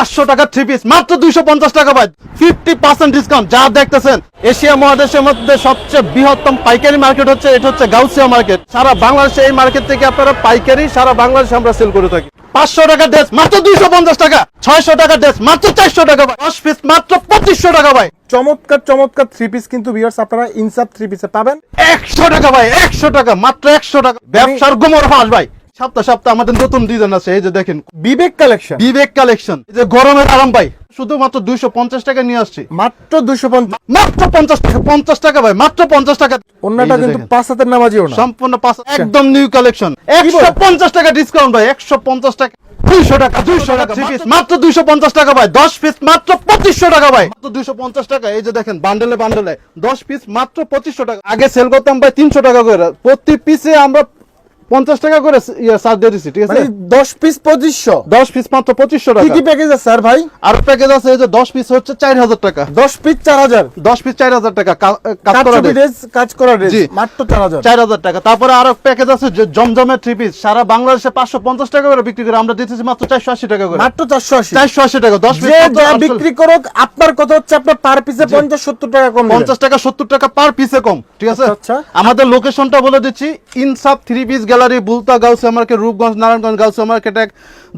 পাঁচশো টাকা three piece মাত্র দুইশো পঞ্চাশ টাকা ভাই। ফিফটি পার্সেন্ট ডিসকাউন্ট যা দেখতেছেন এশিয়া মহাদেশের মধ্যে সবচেয়ে বৃহত্তম পাইকারি মার্কেট হচ্ছে এটা হচ্ছে গাউসিয়া মার্কেট সারা বাংলাদেশে এই মার্কেট থেকে আপনারা পাইকারি সারা বাংলাদেশে আমরা সেল করে থাকি। পাঁচশো টাকা ড্রেস মাত্র দুইশো পঞ্চাশ টাকা। ছয়শো টাকা ড্রেস মাত্র চারশো টাকা ভাই। দশ পিস মাত্র পঁচিশশো টাকা ভাই। চমৎকার চমৎকার থ্রি পিস কিন্তু ভিউয়ার্স আপনারা ইনসাপ থ্রি পিসে পাবেন। একশো টাকা ভাই একশো টাকা মাত্র একশো টাকা। ব্যবসার গোমর ফাঁস ভাই। সপ্তাহ সপ্তাহ আমাদের নতুন ডিজাইন আছে এই যে দেখেন। বিবেক কালেকশন। বিবেক কালেকশন। এই যে গরমের আরাম ভাই শুধুমাত্র দুইশো পঞ্চাশ টাকা নিয়ে আসছি। মাত্র দুশো পঞ্চাশ। মাত্র পঞ্চাশ টাকা পঞ্চাশ টাকা ভাই মাত্র পঞ্চাশ টাকা। অন্যটা কিন্তু পাঁচ হাতের নামাজিও না। সম্পূর্ণ পাঁচ একদম নিউ কালেকশন একশো পঞ্চাশ টাকা ডিসকাউন্ট ভাই একশো পঞ্চাশ টাকা। দুইশো টাকা দুইশো টাকা মাত্র দুইশো পঞ্চাশ টাকা ভাই দশ পিস মাত্র পঁচিশশো টাকা ভাই। মাত্র দুইশো পঞ্চাশ টাকা এই যে দেখেন বান্ডেলে বান্ডেলে দশ পিস মাত্র পঁচিশশো টাকা। আগে সেল করতাম ভাই তিনশো টাকা করে। প্রতি পিসে আমরা পঞ্চাশ টাকা করে ইয়ে চার্জ দিয়ে দিচ্ছি ঠিক আছে? মানে দশ পিস পঁচিশশো। দশ পিস মাত্র পঁচিশশো টাকা। কি প্যাকেজ আছে স্যার ভাই? আর প্যাকেজ আছে যে দশ পিস হচ্ছে চার হাজার টাকা। দশ পিস চার হাজার। দশ পিস চার হাজার টাকা কাজ করা জি। মাত্র চার হাজার। চার হাজার টাকা। তারপরে আরও প্যাকেজ আছে জমজমের থ্রি পিস সারা বাংলাদেশে পাঁচশো পঞ্চাশ টাকা করে বিক্রি করে আমরা দিতেছি মাত্র চারশো আশি টাকা করে। মাত্র চারশো আশি। চারশো আশি টাকা দশ পিস যে মাত্র যা 800 বিক্রি করুক আপনার কথা হচ্ছে আপনার পার পিসে পঞ্চাশ সত্তর টাকা কম পঞ্চাশ টাকা সত্তর টাকা পার পিসে কম ঠিক আছে? আচ্ছা, আচ্ছা। আমাদের লোকেশনটা বলে দিচ্ছি Insaf three piece gallery Bulta Gausia market Rupganj, Narayanganj Gausia market এক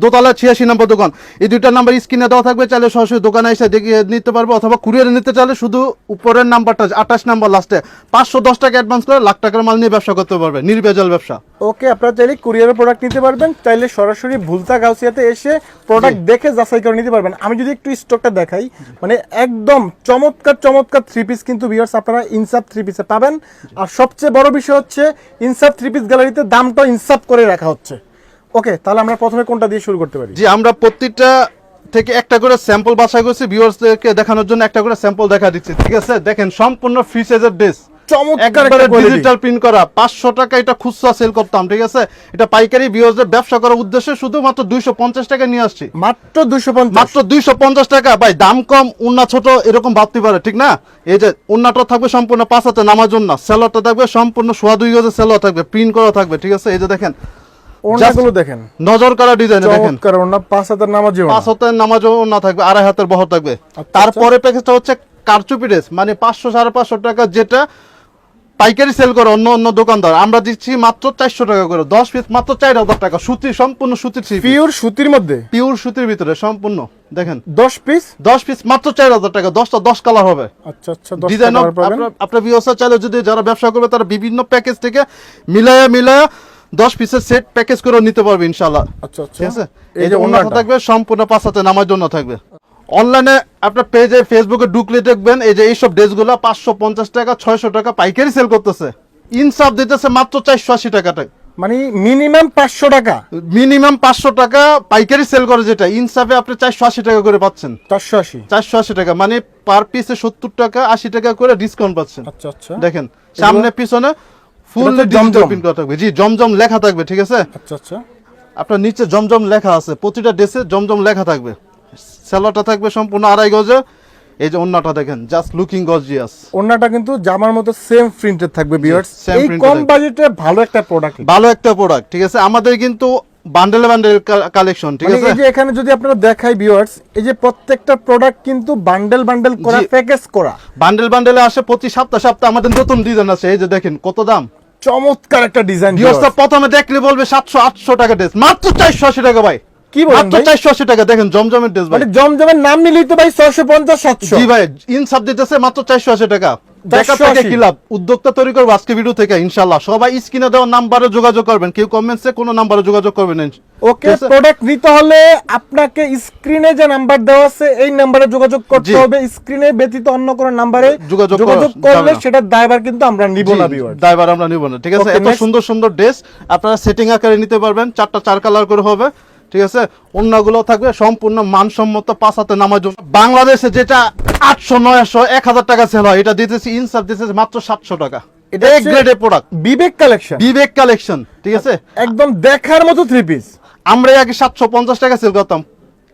দোতলা ছিয়াশি নম্বর দোকান। এই দুইটা নাম্বার স্ক্রিনে দেওয়া থাকবে, চাইলে সরাসরি দোকানে এসে দেখিয়ে নিতে পারবে, অথবা কুরিয়ারে নিতে চাইলে শুধু উপরের নাম্বারটা আঠাশ নাম্বার লাস্টে পাঁচশো দশ টাকা অ্যাডভান্স করে লাখ টাকার মাল নিয়ে ব্যবসা করতে পারবে, নির্ভেজাল ব্যবসা। ওকে আপনারা চাইলে কুরিয়ারের প্রোডাক্ট নিতে পারবেন চাইলে সরাসরি ভুলতা গাউসিয়াতে এসে প্রোডাক্ট দেখে যাচাই করে নিতে পারবেন। আমি যদি একটু স্টকটা দেখাই মানে একদম চমৎকার চমৎকার থ্রি পিস কিন্তু ভিউয়ার্স আপনারা ইনসাফ থ্রি পিসে পাবেন। আর সবচেয়ে বড় বিষয় হচ্ছে ইনসাফ থ্রি পিস গ্যালারিতে দামটা ইনসাফ করে রাখা হচ্ছে। ওকে তাহলে আমরা প্রথমে কোনটা দিয়ে শুরু করতে পারি? জি আমরা প্রত্যেকটা থেকে একটা করে স্যাম্পল বাছাই করছি ভিউয়ার্সদেরকে দেখানোর জন্য একটা করে স্যাম্পল দেখা দিচ্ছি ঠিক আছে? দেখেন সম্পূর্ণ ফ্রি সাইজের ড্রেস চমৎকার একটা ডিজিটাল প্রিন্ট করা পাঁচশো টাকা এটা খুচরা সেল করতাম ঠিক আছে? এটা পাইকারি ভিউয়ার্সদের ব্যবসা করার উদ্দেশ্যে শুধুমাত্র দুইশো পঞ্চাশ টাকা নিয়ে আসছি। মাত্র দুশো পঞ্চাশ। মাত্র দুইশো পঞ্চাশ টাকা। ভাই দাম কম উন্না ছোট এরকম ভাবতে পারে ঠিক না? এই যে উন্নাটা থাকবে সম্পূর্ণ পাঁচ হাতে নামার জন্য সেলরটা থাকবে সম্পূর্ণ সোয়া দুই গজের সেলর থাকবে প্রিন্ট করা থাকবে ঠিক আছে? এই যে দেখেন ওনাগুলো দেখেন। নজর করা ডিজাইন দেখেন। চমৎকার ওনা পাঁচ হাজার নামাজিও পাঁচ হাতের নামাজও না থাকবে আড়াই হাতের বহর থাকবে। তারপরে প্যাকেজটা হচ্ছে কারচুপি ড্রেস মানে পাঁচশো সাড়ে পাঁচশো টাকা যেটা পাইকারি সেল করে অন্য অন্য দোকানদার। আমরা দিচ্ছি মাত্র চারশো টাকা করে। দশ পিস মাত্র চার হাজার টাকা। সুতি সম্পূর্ণ সুতির পিওর সুতির মধ্যে? পিওর সুতির ভিতরে সম্পূর্ণ। দেখেন। দশ পিস দশ পিস মাত্র চার হাজার টাকা। দশটা দশ কালার হবে। আচ্ছা আচ্ছা ডিজাইন আপনার ব্যবসা চাইলে যদি যারা ব্যবসা করবে তারা বিভিন্ন প্যাকেজ থেকে মিলায়া মিলায়া দশ পিসের সেট প্যাকেজ করে নিতে পারবে ইনশাল্লাহ আচ্ছা আচ্ছা। ঠিক আছে? এই যে ওনাটা থাকবে সম্পূর্ণ পাঁচ হাতে নামার জন্য থাকবে। অনলাইনে আপনার পেজে ফেসবুকে ঢুকলে দেখবেন এই যে এইসব ড্রেসগুলো পাঁচশো পঞ্চাশ টাকা ছয়শো টাকা পাইকারি সেল করতেছে। ইনসাফ দিতেছে মাত্র চারশো আশি টাকাটা মানে মিনিমাম পাঁচশো টাকা? মিনিমাম পাঁচশো টাকা পাইকারি সেল করে যেটা। ইনসাফে আপনি চারশো আশি টাকা করে পাচ্ছেন। চারশো আশি? চারশো আশি টাকা মানে পার পিসে সত্তর টাকা আশি টাকা করে ডিসকাউন্ট পাচ্ছেন। আচ্ছা আচ্ছা। দেখেন সামনে পিছনে ফুল জমজম। করা থাকবে। জি জমজম লেখা থাকবে ঠিক আছে? আচ্ছা আচ্ছা। আপনার নিচে জমজম লেখা আছে। প্রতিটা ড্রেসে জমজম লেখা থাকবে। সেলারটা থাকবে সম্পূর্ণ আড়াই গজে। এই যে অন্যটা দেখেন জাস্ট লুকিং গজিয়াস ওনাটা কিন্তু জামার মতো সেম প্রিন্টেড থাকবে ভিউয়ার্স এই কম বাজেটে ভালো একটা প্রোডাক্ট ভালো একটা প্রোডাক্ট ঠিক আছে? আমাদের কিন্তু বান্ডেল বান্ডেল কালেকশন ঠিক মানে আছে? এই যে এখানে যদি আপনারা দেখাই ভিউয়ার্স এই যে প্রত্যেকটা প্রোডাক্ট কিন্তু বান্ডেল বান্ডেল করা প্যাকেজ করা। বান্ডেল বান্ডেলে আসে প্রতি সপ্তাহ সপ্তাহ আমাদের নতুন ডিজাইন আছে। এই যে দেখেন কত দাম? চমৎকার একটা ডিজাইন ভিউয়ার্সটা প্রথমে দেখলে বলবে সাতশো আটশো টাকা ড্রেস মাত্র চারশো আশি টাকা ভাই। কি বলেন মাত্র ভাই? চারশো আশি টাকা দেখেন জমজমের ড্রেস ভাই। মানে জমজমের নাম নিলেই তো ভাই ছয়শো পঞ্চাশ সাতশো। জি ভাই ইনসাফ দিতেছে মাত্র চারশো আশি টাকা। দেখা থেকে কি লাভ? উদ্যোক্তা তৈরি করব আজকে ভিডিও থেকে ইনশাল্লাহ সবাই স্ক্রিনে দেওয়া নাম্বারে যোগাযোগ করবেন। কেউ কমেন্টসে কোনো নাম্বারে যোগাযোগ করবেন ওকে প্রোডাক্ট নিতে হলে আপনাকে স্ক্রিনে যে নাম্বার দেওয়া আছে এই নাম্বারে যোগাযোগ করতে হবে। স্ক্রিনে ব্যতীত অন্য কোনো নাম্বারে যোগাযোগ করলে না। সেটার দায়ভার কিন্তু আমরা নিব না ভিউয়ার আমরা নিব না। ঠিক আছে? এত সুন্দর সুন্দর ড্রেস আপনারা সেটিং আকারে নিতে পারবেন। চারটা চার কালার করে হবে। ঠিক আছে? অন্যগুলো থাকবে সম্পূর্ণ মানসম্মত পাঁচ হাতে নামার জন্য বাংলাদেশে যেটা আটশো নয়শো এক হাজার টাকা সেল হয় এটা দিতেছি ইনসাফ দিতেছি মাত্র সাতশো টাকা। এটা হচ্ছে- গ্রেডের product Bibek collection Bibek collection ঠিক আছে? একদম দেখার মতো থ্রি পিস আমরা আগে সাতশো পঞ্চাশ টাকা সেল করতাম।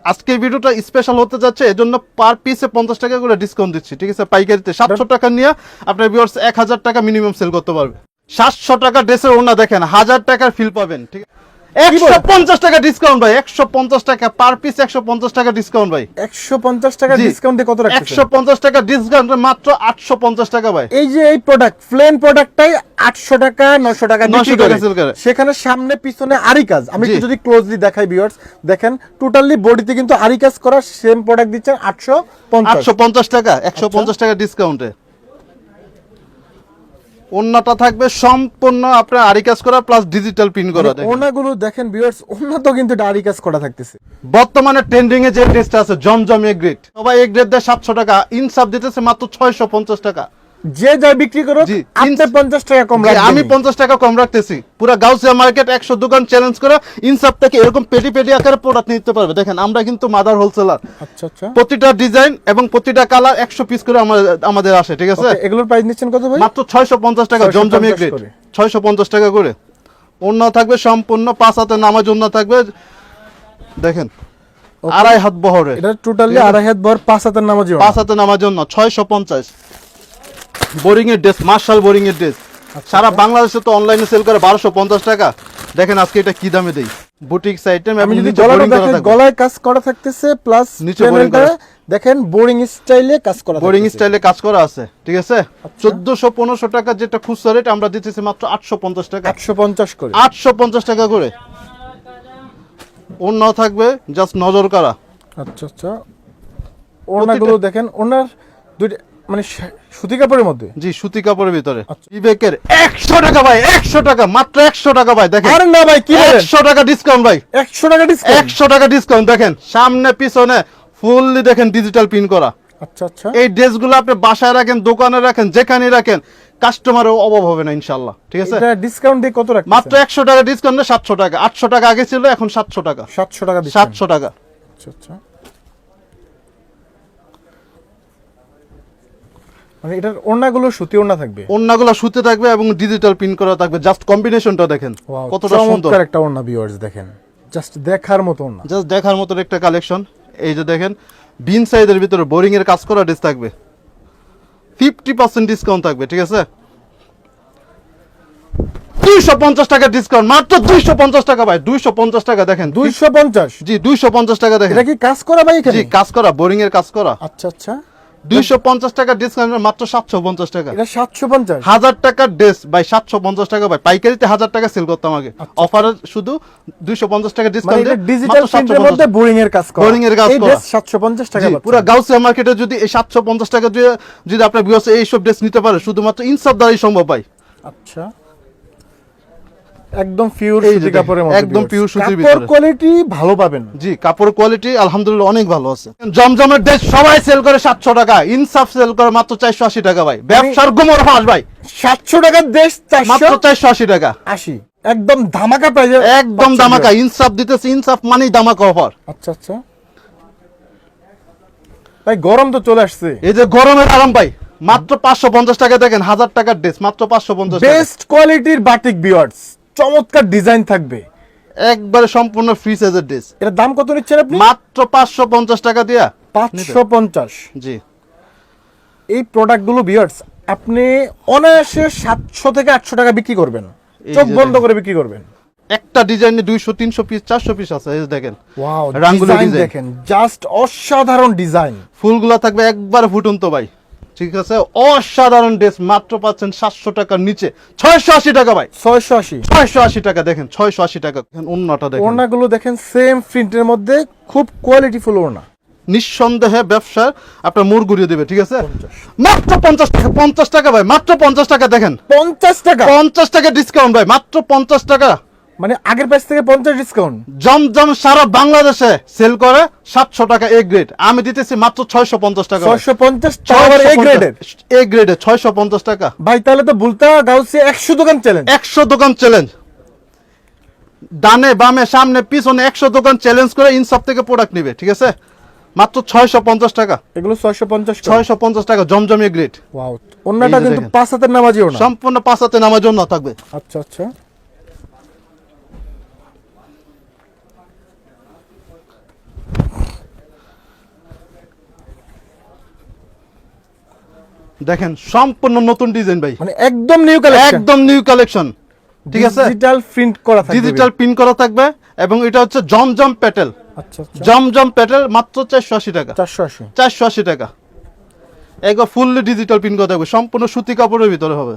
আজকে ভিডিওটা স্পেশাল হতে যাচ্ছে এজন্য পার পিসে পঞ্চাশ টাকা করে ডিসকাউন্ট দিচ্ছি ঠিক আছে? পাইকারিতে সাতশো টাকা নিয়ে আপনার ভিউয়ার্স এক হাজার টাকা মিনিমাম সেল করতে পারবে। সাতশো টাকা ড্রেসের ওনা দেখেন হাজার টাকার ফিল পাবেন ঠিক আছে? একশো পঞ্চাশ টাকা ডিসকাউন্ট ভাই টাকা পার পিস টাকা ডিসকাউন্ট ভাই। টাকা ডিসকাউন্ট দিয়ে কত রাখছেন একশো পঞ্চাশ টাকা ডিসকাউন্ট মাত্র আটশো পঞ্চাশ টাকা ভাই। এই যে এই প্রোডাক্ট প্লেন প্রোডাক্টটাই আটশো টাকা নশো টাকা 900 বিক্রি করে। সেখানে সামনে পিছনে আরি কাজ আমি। একটু যদি ক্লোজলি দেখাই ভিউয়ার্স দেখেন টোটালি বডিতে কিন্তু আরি কাজ করা সেম প্রোডাক্ট দিচ্ছেন আটশো পঞ্চাশ। আটশো পঞ্চাশ টাকা আচ্ছা। একশো পঞ্চাশ টাকা ডিসকাউন্টে অন্যটা থাকবে সম্পূর্ণ আপনার আরি কাজ করা প্লাস ডিজিটাল প্রিন্ট করা দেখেন। ওনাগুলো দেখেন ভিউয়ার্স ওনা তো কিন্তু আরি কাজ করা থাকতেছে। বর্তমানে ট্রেন্ডিং এ যে ড্রেসটা আছে জমজম এ গ্রেড সবাই এক গ্রেড দেয় সাতশো টাকা ইনসাফ দিতেছে মাত্র ছয়শো পঞ্চাশ টাকা। যে যা বিক্রি করো আপনি ইনস- পঞ্চাশ টাকা কম রাখবেন। আমি পঞ্চাশ টাকা কম রাখতেছি। পুরো গাউসিয়া মার্কেট একশো দোকান চ্যালেঞ্জ করে ইনসাফ থেকে এরকম পেটি পেটি আকারে প্রোডাক্ট নিতে পারবে। দেখেন আমরা কিন্তু মাদার হোলসেলার আচ্ছা আচ্ছা। প্রতিটা ডিজাইন এবং প্রতিটা কালার একশো পিস করে আমাদের আমাদের আসে ঠিক আছে? এগুলোর প্রাইস নিচ্ছেন কত ভাই? মাত্র ছয়শো পঞ্চাশ টাকা 650 জমজমি গ্রেড করে। ছয়শো পঞ্চাশ টাকা করে। অন্য থাকবে সম্পূর্ণ পাঁচ হাতে নামাজ অন্য থাকবে। দেখেন আড়াই হাত বহরে। এটা টোটালি আড়াই হাত বহর পাঁচ হাতের নামাজি পাঁচ হাতে নামার জন্য ছয়শো পঞ্চাশ। বোরিং এর ড্রেস মার্শাল বোরিং এর ড্রেস। আচ্ছা, সারা বাংলাদেশে তো অনলাইনে সেল করে বারোশো পঞ্চাশ টাকা। দেখেন আজকে এটা কি দামে দেই। বুটিক্স আইটেম আমি যদি গলাটা দেখেন গলায় কাজ করা থাকতেছে প্লাস নিচে করা। দেখেন বোরিং স্টাইলে কাজ করা বোরিং স্টাইলে কাজ করা আছে ঠিক আছে? আচ্ছা। চোদ্দশো পনেরোশো টাকা যেটা খুচরা রেট আমরা দিতেছি মাত্র আটশো পঞ্চাশ টাকা। একশো পঞ্চাশ করে। আটশো পঞ্চাশ টাকা করে। অন্য থাকবে জাস্ট নজর করা আচ্ছা। আচ্ছা ওনাগুলো দেখেন ওনার দুইটা মানে সুতি কাপড়ের মধ্যে? জি সুতি কাপড়ের ভিতরে। আচ্ছা। বিবেকের একশো টাকা ভাই একশো টাকা মাত্র একশো টাকা ভাই দেখেন। আরে না ভাই কি বলেন? একশো টাকা ডিসকাউন্ট ভাই। একশো টাকা ডিসকাউন্ট একশো টাকা ডিসকাউন্ট দেখেন। সামনে পিছনে ফুললি দেখেন ডিজিটাল পিন করা। আচ্ছা আচ্ছা। এই ড্রেসগুলো আপনি বাসায় রাখেন দোকানে রাখেন যেখানে রাখেন কাস্টমারের অভাব হবে না ইনশাল্লাহ ঠিক আছে? এটা ডিসকাউন্ট দিয়ে কত রাখছেন মাত্র একশো টাকা ডিসকাউন্ট সাতশো টাকা। আটশো টাকা আগে ছিল এখন সাতশো টাকা। সাতশো টাকা দিচ্ছেন সাতশো টাকা। আচ্ছা আচ্ছা। মানে এটার ওড়নাগুলো সুতি ওড়না থাকবে। অন্যগুলো সুতে থাকবে এবং ডিজিটাল পিন করা থাকবে। জাস্ট কম্বিনেশনটা দেখেন কতটা সুন্দর। একটা ওড়না ভিউয়ার্স দেখেন। জাস্ট দেখার মতো ওড়না। জাস্ট দেখার মতো একটা কালেকশন এই যে দেখেন বিন সাইজের ভিতরে বোরিং এর কাজ করা ড্রেস থাকবে। ফিফটি পার্সেন্ট ডিসকাউন্ট থাকবে ঠিক আছে? দুইশো পঞ্চাশ টাকা ডিসকাউন্ট মাত্র দুইশো পঞ্চাশ টাকা ভাই দুইশো পঞ্চাশ টাকা দেখেন। দুইশো পঞ্চাশ? জি দুইশো পঞ্চাশ টাকা দেখেন। এটা কি কাজ করা ভাই এখানে? জি কাজ করা বোরিং এর কাজ করা। আচ্ছা আচ্ছা। দুইশো পঞ্চাশ টাকা ডিসকাউন্ট মাত্র সাতশো পঞ্চাশ টাকা। এটা সাতশো পঞ্চাশ। হাজার টাকার ড্রেস ভাই সাতশো পঞ্চাশ টাকা ভাই পাইকারিতে হাজার টাকা সেল করতাম আগে। অফারে শুধু দুইশো পঞ্চাশ টাকা মানে ডিসকাউন্ট এটা ডিজিটাল প্রিন্টের মধ্যে বোরিং এর কাজ করা। Boring এর কাজ এই করা। ড্রেস সাতশো পঞ্চাশ টাকা পুরো গাউসিয়া মার্কেটে যদি এই সাতশো পঞ্চাশ টাকা দিয়ে যদি আপনার বিয়স এইসব ড্রেস নিতে পারে শুধুমাত্র ইনসাফ দ্বারাই সম্ভব ভাই। আচ্ছা। একদম পিওর সুতি কাপড়ের মধ্যে একদম pure সুতির কাপড় কোয়ালিটি ভালো পাবেন। জি কাপড় কোয়ালিটি আলহামদুলিল্লাহ অনেক ভালো আছে। জমজমের ড্রেস সবাই সেল করে সাতশো টাকা ইনসাফ সেল করে মাত্র চারশো আশি টাকা ভাই। ব্যবসার গোমর ফাঁস ভাই। সাতশো টাকার দেশ মাত্র চারশো চারশো আশি টাকা। আশি। একদম ধামাকা প্রাইজে একদম দামাকা ইনসাফ দিতেছে ইনসাফ মানেই দামাকা অফার আচ্ছা আচ্ছা। ভাই গরম তো চলে আসছে। এই যে গরমের আরাম ভাই মাত্র পাঁচশো পঞ্চাশ টাকা দেখেন হাজার টাকার ড্রেস মাত্র পাঁচশো পঞ্চাশ টাকা। বেস্ট কোয়ালিটির বাটিক বিয়ার্স চমৎকার ডিজাইন থাকবে। একবারে সম্পূর্ণ ফ্রি সাইজের ড্রেস এটার দাম কত নিচ্ছেন আপনি? মাত্র পাঁচশো পঞ্চাশ টাকা দিয়া। পাঁচশো পঞ্চাশ। জি। এই প্রোডাক্টগুলো বিয়ার্স আপনি অনায়াসে সাতশো থেকে আটশো টাকা বিক্রি করবেন। চোখ বন্ধ করে বিক্রি করবেন। একটা ডিজাইনে দুইশো তিনশো পিস চারশো পিস আছে এই দেখেন। ওয়াও রাঙ্গুলি ডিজাইন দেখেন জাস্ট অসাধারণ ডিজাইন ফুলগুলা থাকবে একবার ফুটন্ত ভাই। ঠিক আছে? অসাধারণ ড্রেস মাত্র পাচ্ছেন সাতশো টাকার নিচে। ছয়শো আশি টাকা ভাই। ছয়শো আশি। ছয়শো আশি টাকা দেখেন ছয়শো আশি টাকা। দেখেন অন্যটা দেখেন। ওড়নাগুলো দেখেন সেম প্রিন্টের মধ্যে খুব কোয়ালিটিফুল ওড়না। নিঃসন্দেহে ব্যবসার আপনার মোড় ঘুরিয়ে দেবে ঠিক আছে? মাত্র পঞ্চাশ টাকা পঞ্চাশ টাকা ভাই মাত্র পঞ্চাশ টাকা দেখেন। পঞ্চাশ টাকা? পঞ্চাশ টাকা ডিসকাউন্ট ভাই মাত্র পঞ্চাশ টাকা। মানে আগের প্রাইস থেকে পঞ্চাশ ডিসকাউন্ট জমজম সারা বাংলাদেশে সেল করে সাতশো টাকা এ গ্রেড আমি দিতেছি মাত্র ছয়শো পঞ্চাশ টাকা। ছয়শো পঞ্চাশ 650 এ গ্রেডের এ গ্রেডে ছয়শো পঞ্চাশ টাকা। ভাই তাহলে তো বুলতা গাউসে একশো দোকান চ্যালেঞ্জ একশো দোকান চ্যালেঞ্জ ডানে বামে সামনে পিছনে একশো দোকান চ্যালেঞ্জ করে ইনসাফ থেকে প্রোডাক্ট নিবে ঠিক আছে? মাত্র ছয়শো পঞ্চাশ টাকা। এগুলো ছয়শো পঞ্চাশ ছয়শো পঞ্চাশ টাকা জমজমিয়ে গ্রেড ওয়াও অন্যটা কিন্তু পাঁচ হাতের নামাজি ওড়না সম্পূর্ণ পাঁচ হাতে নামার জন্য থাকবে। আচ্ছা আচ্ছা। দেখেন সম্পূর্ণ নতুন ডিজাইন ভাই। মানে একদম নিউ কালেকশন একদম নিউ কালেকশন ঠিক আছে? ডিজিটাল প্রিন্ট করা থাকবে ডিজিটাল প্রিন্ট করা থাকবে এবং এটা হচ্ছে জমজম প্যাটেল আচ্ছা আচ্ছা। জমজম প্যাটেল মাত্র চারশো আশি টাকা। চারশো আশি। চারশো আশি টাকা। একবার ফুললি ডিজিটাল প্রিন্ট করা থাকবে। সম্পূর্ণ সুতি কাপড়ের ভিতরে হবে।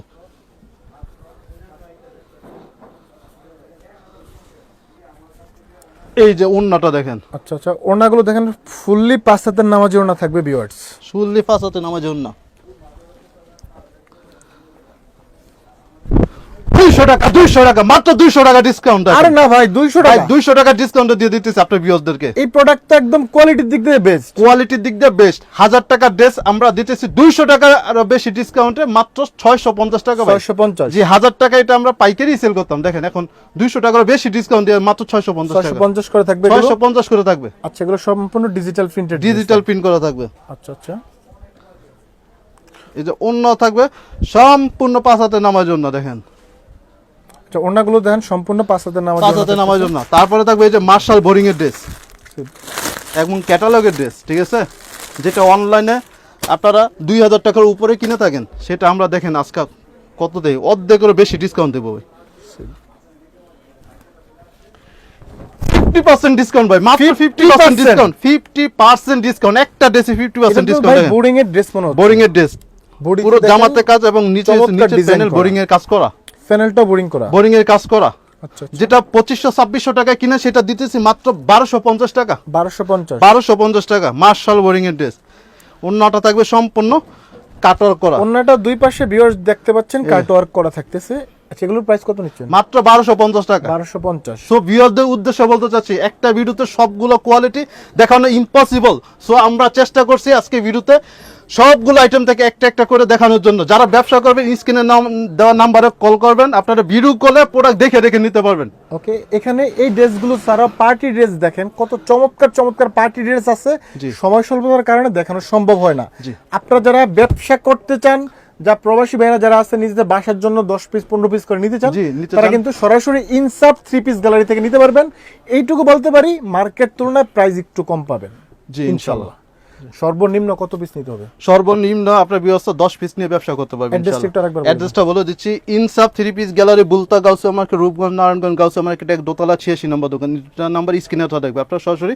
এই যে ওন্নাটা দেখেন। আচ্ছা আচ্ছা। ওনাগুলো দেখেন ফুললি পাঁচ হাতের নামাজি ওনা থাকবে ভিউয়ার্স ফুললি পাঁচ হাতে নামাজ ওন্না দুইশো টাকা দুইশো টাকা মাত্র দুইশো টাকা ডিসকাউন্ট আরে না ভাই দুইশো টাকা। দুইশো টাকা ডিসকাউন্ট দিয়ে দিতেছে আপনার ভিউয়ারদেরকে এই প্রোডাক্টটা একদম কোয়ালিটির দিক দিয়ে বেস্ট কোয়ালিটির দিক দিয়ে বেস্ট হাজার টাকা ড্রেস আমরা দিতেছি দুইশো টাকা আরও বেশি ডিসকাউন্টে মাত্র ছয়শো পঞ্চাশ টাকা। ছয়শো পঞ্চাশ। হাজার টাকা এটা আমরা পাইকারি সেল করতাম দেখেন এখন দুইশো টাকার বেশি ডিসকাউন্ট দিয়ে মাত্র ছয়শো পঞ্চাশ ছয়শো টাকা পঞ্চাশ করে থাকবে? ছয়শো পঞ্চাশ করে থাকবে। আচ্ছা এগুলো সম্পূর্ণ ডিজিটাল প্রিন্টেড ডিজিটাল প্রিন্ট করা থাকবে। আচ্ছা আচ্ছা। এই যে অন্য থাকবে সম্পূর্ণ পাঁচ হাতে নামার জন্য দেখেন। ওনাগুলো দেখেন সম্পূর্ণ পাঁচ হাতের নামাজ পাঁচ জন্য তারপরে থাকবে এই যে মার্শাল বোরিং এর ড্রেস এবং ক্যাটালগের ড্রেস ঠিক আছে? যেটা অনলাইনে আপনারা দুই হাজার টাকার উপরে কিনে থাকেন সেটা আমরা দেখেন আজকাল কত দেয় অর্ধেকেরও বেশি ডিসকাউন্ট দেবো ফিফটি পার্সেন্ট ডিসকাউন্ট ভাই মাত্র fifty percent discount fifty percent discount একটা ড্রেসে ফিফটি পার্সেন্ট ডিসকাউন্ট এর ড্রেস বোরিং এর ড্রেস পুরো জামাতে কাজ এবং নিচে নিচে প্যানেল বোরিং এর কাজ করা। প্যানেলটা বোরিং করা। বোরিং এর কাজ করা। আচ্ছা যেটা পঁচিশশো ছাব্বিশশো টাকা কিনে সেটা দিতেছি মাত্র বারোশো পঞ্চাশ টাকা। বারোশো পঞ্চাশ। বারোশো পঞ্চাশ টাকা মার্শাল বোরিং এর ড্রেস। অন্যটা থাকবে সম্পূর্ণ কাটওয়ার্ক করা। অন্যটা দুই পাশে ভিউয়ার্স দেখতে পাচ্ছেন কাটওয়ার্ক করা থাকতেছে। আচ্ছা এগুলোর প্রাইস কত নিচ্ছেন? মাত্র বারোশো পঞ্চাশ টাকা। বারোশো পঞ্চাশ। সো ভিউয়ারদের উদ্দেশ্যে বলতে চাচ্ছি একটা ভিডিওতে সবগুলো কোয়ালিটি দেখানো ইম্পসিবল সো আমরা চেষ্টা করছি আজকে ভিডিওতে সবগুলো আইটেম থেকে একটা একটা করে দেখানোর জন্য। যারা ব্যবসা করবেন স্ক্রিনে নাম দেওয়া নাম্বারে কল করবেন। আপনারা ভিডিও কলে প্রোডাক্ট দেখে দেখে নিতে পারবেন। ওকে এখানে এই ড্রেসগুলো ছাড়াও পার্টি ড্রেস দেখেন কত চমৎকার চমৎকার পার্টি ড্রেস আছে। সময় স্বল্পতার কারণে দেখানো সম্ভব হয় না। আপনারা যারা ব্যবসা করতে চান যা প্রবাসী ভাইরা যারা আছে নিজেদের বাসার জন্য দশ পিস পনেরো পিস করে নিতে চান তারা কিন্তু সরাসরি ইনসাফ থ্রি পিস গ্যালারি থেকে নিতে পারবেন। এইটুকু বলতে পারি মার্কেট তুলনায় প্রাইস একটু কম পাবেন। জি ইনশাল্লাহ। সর্বনিম্ন কত পিস নিতে হবে? সর্বনিম্ন আপনার ব্যবস্থা দশ পিস নিয়ে ব্যবসা করতে পারবেন বলুন। অ্যাড্রেসটা বলে দিচ্ছি Insaf three piece gallery Bulta Gausia market Rupganj Narayanganj Gausia market এক দোতলা ছিয়াশি নম্বর দোকান। নাম্বার স্ক্রিনে দেওয়া থাকবে। আপনার সরাসরি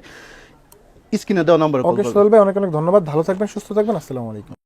স্ক্রিনে দেওয়া নাম্বার ওকে সোহেল ভাই অনেক অনেক ধন্যবাদ। ভালো থাকবেন সুস্থ থাকবেন। আসসালামু আলাইকুম।